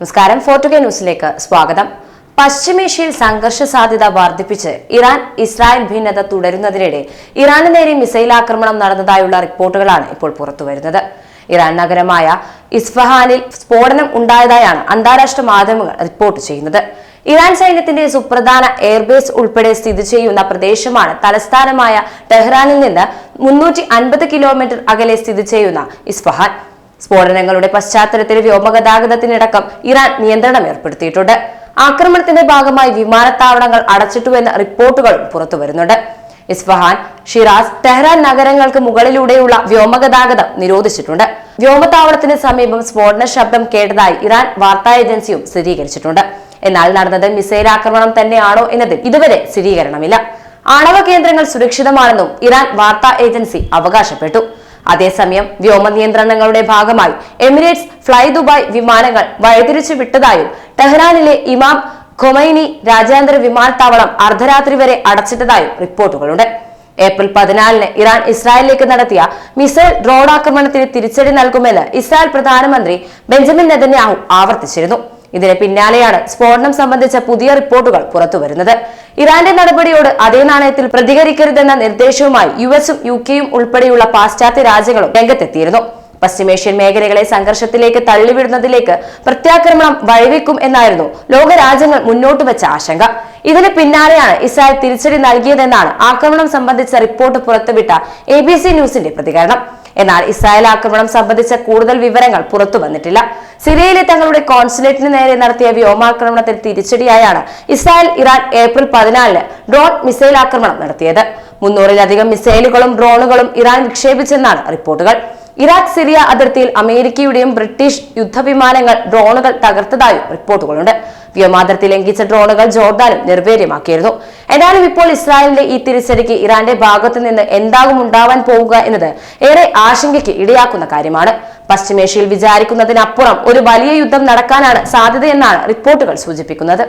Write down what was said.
നമസ്കാരം. ഫോർട്ടുഗേ ന്യൂസിലേക്ക് സ്വാഗതം. പശ്ചിമേഷ്യയിൽ സംഘർഷ സാധ്യത വർദ്ധിപ്പിച്ച് ഇറാൻ ഇസ്രായേൽ ഭിന്നത തുടരുന്നതിനിടെ ഇറാന് നേരെ മിസൈൽ ആക്രമണം നടന്നതായുള്ള റിപ്പോർട്ടുകളാണ് ഇപ്പോൾ പുറത്തുവരുന്നത്. ഇറാൻ നഗരമായ ഇസ്ഫഹാനിൽ സ്ഫോടനം ഉണ്ടായതായാണ് അന്താരാഷ്ട്ര മാധ്യമങ്ങൾ റിപ്പോർട്ട് ചെയ്യുന്നത്. ഇറാൻ സൈന്യത്തിന്റെ സുപ്രധാന എയർബേസ് ഉൾപ്പെടെ സ്ഥിതി ചെയ്യുന്ന പ്രദേശമാണ് തലസ്ഥാനമായ ടെഹ്റാനിൽ നിന്ന് മുന്നൂറ്റി കിലോമീറ്റർ അകലെ സ്ഥിതി ചെയ്യുന്ന ഇസ്ഫഹാൻ. സ്ഫോടനങ്ങളുടെ പശ്ചാത്തലത്തിൽ വ്യോമഗതാഗതത്തിനടക്കം ഇറാൻ നിയന്ത്രണം ഏർപ്പെടുത്തിയിട്ടുണ്ട്. ആക്രമണത്തിന്റെ ഭാഗമായി വിമാനത്താവളങ്ങൾ അടച്ചിട്ടുവെന്ന റിപ്പോർട്ടുകളും പുറത്തുവരുന്നുണ്ട്. ഇസ്ഫഹാൻ ഷിറാസ് ടെഹ്റാൻ നഗരങ്ങൾക്ക് മുകളിലൂടെയുള്ള വ്യോമഗതാഗതം നിരോധിച്ചിട്ടുണ്ട്. വ്യോമത്താവളത്തിന് സമീപം സ്ഫോടന ശബ്ദം കേട്ടതായി ഇറാൻ വാർത്താ ഏജൻസിയും സ്ഥിരീകരിച്ചിട്ടുണ്ട്. എന്നാൽ നടന്നത് മിസൈൽ ആക്രമണം തന്നെയാണോ എന്നതിൽ ഇതുവരെ സ്ഥിരീകരണമില്ല. ആണവ കേന്ദ്രങ്ങൾ സുരക്ഷിതമാണെന്നും ഇറാൻ വാർത്താ ഏജൻസി അവകാശപ്പെട്ടു. അതേസമയം വ്യോമ നിയന്ത്രണങ്ങളുടെ ഭാഗമായി എമിറേറ്റ്സ് ഫ്ലൈ ദുബായ് വിമാനങ്ങൾ വഴിതിരിച്ചു വിട്ടതായും ടെഹ്റാനിലെ ഇമാം ഖൊമൈനി രാജ്യാന്തര വിമാനത്താവളം അർദ്ധരാത്രി വരെ അടച്ചിട്ടതായും റിപ്പോർട്ടുകളുണ്ട്. ഏപ്രിൽ പതിനാലിന് ഇറാൻ ഇസ്രായേലിലേക്ക് നടത്തിയ മിസൈൽ ഡ്രോൺ ആക്രമണത്തിന് തിരിച്ചടി നൽകുമെന്ന് ഇസ്രായേൽ പ്രധാനമന്ത്രി ബെഞ്ചമിൻ നെതന്യാഹു ആവർത്തിച്ചിരുന്നു. ഇതിന് പിന്നാലെയാണ് സ്ഫോടനം സംബന്ധിച്ച പുതിയ റിപ്പോർട്ടുകൾ പുറത്തുവരുന്നത്. ഇറാന്റെ നടപടിയോട് അതേ നാണയത്തിൽ പ്രതികരിക്കരുതെന്ന നിർദ്ദേശവുമായി യു എസും യു കെയും ഉൾപ്പെടെയുള്ള പാശ്ചാത്യ രാജ്യങ്ങളും രംഗത്തെത്തിയിരുന്നു. പശ്ചിമേഷ്യൻ മേഖലകളെ സംഘർഷത്തിലേക്ക് തള്ളിവിടുന്നതിലേക്ക് പ്രത്യാക്രമണം വഴിവെക്കും എന്നായിരുന്നു ലോകരാജ്യങ്ങൾ മുന്നോട്ട് വെച്ച ആശങ്ക. ഇതിന് പിന്നാലെയാണ് ഇസ്രായേൽ തിരിച്ചടി നൽകിയതെന്നാണ് ആക്രമണം സംബന്ധിച്ച റിപ്പോർട്ട് പുറത്തുവിട്ട എ ന്യൂസിന്റെ പ്രതികരണം. എന്നാൽ ഇസ്രായേൽ ആക്രമണം സംബന്ധിച്ച കൂടുതൽ വിവരങ്ങൾ പുറത്തു വന്നിട്ടില്ല. സിറിയയിലെ തങ്ങളുടെ കോൺസുലേറ്റിന് നേരെ നടത്തിയ വ്യോമാക്രമണത്തിൽ തിരിച്ചടിയായാണ് ഇസ്രായേൽ ഇറാൻ ഏപ്രിൽ പതിനാലിന് ഡ്രോൺ മിസൈൽ ആക്രമണം നടത്തിയത്. മുന്നൂറിലധികം മിസൈലുകളും ഡ്രോണുകളും ഇറാൻ വിക്ഷേപിച്ചെന്നാണ് റിപ്പോർട്ടുകൾ. ഇറാഖ് സിറിയ അതിർത്തിയിൽ അമേരിക്കയുടെയും ബ്രിട്ടീഷ് യുദ്ധവിമാനങ്ങൾ ഡ്രോണുകൾ തകർത്തതായും റിപ്പോർട്ടുകളുണ്ട്. വ്യോമാതിർത്തി ലംഘിച്ച ഡ്രോണുകൾ ജോർദാനും നിർവീര്യമാക്കിയിരുന്നു. എന്നാലും ഇപ്പോൾ ഇസ്രായേലിന്റെ ഈ തിരിച്ചടിക്ക് ഇറാന്റെ ഭാഗത്തു നിന്ന് എന്താകും ഉണ്ടാവാൻ പോവുക എന്നത് ഏറെ ആശങ്കയ്ക്ക് ഇടയാക്കുന്ന കാര്യമാണ്. പശ്ചിമേഷ്യയിൽ വിചാരിക്കുന്നതിനപ്പുറം ഒരു വലിയ യുദ്ധം നടക്കാനാണ് സാധ്യതയെന്നാണ് റിപ്പോർട്ടുകൾ സൂചിപ്പിക്കുന്നത്.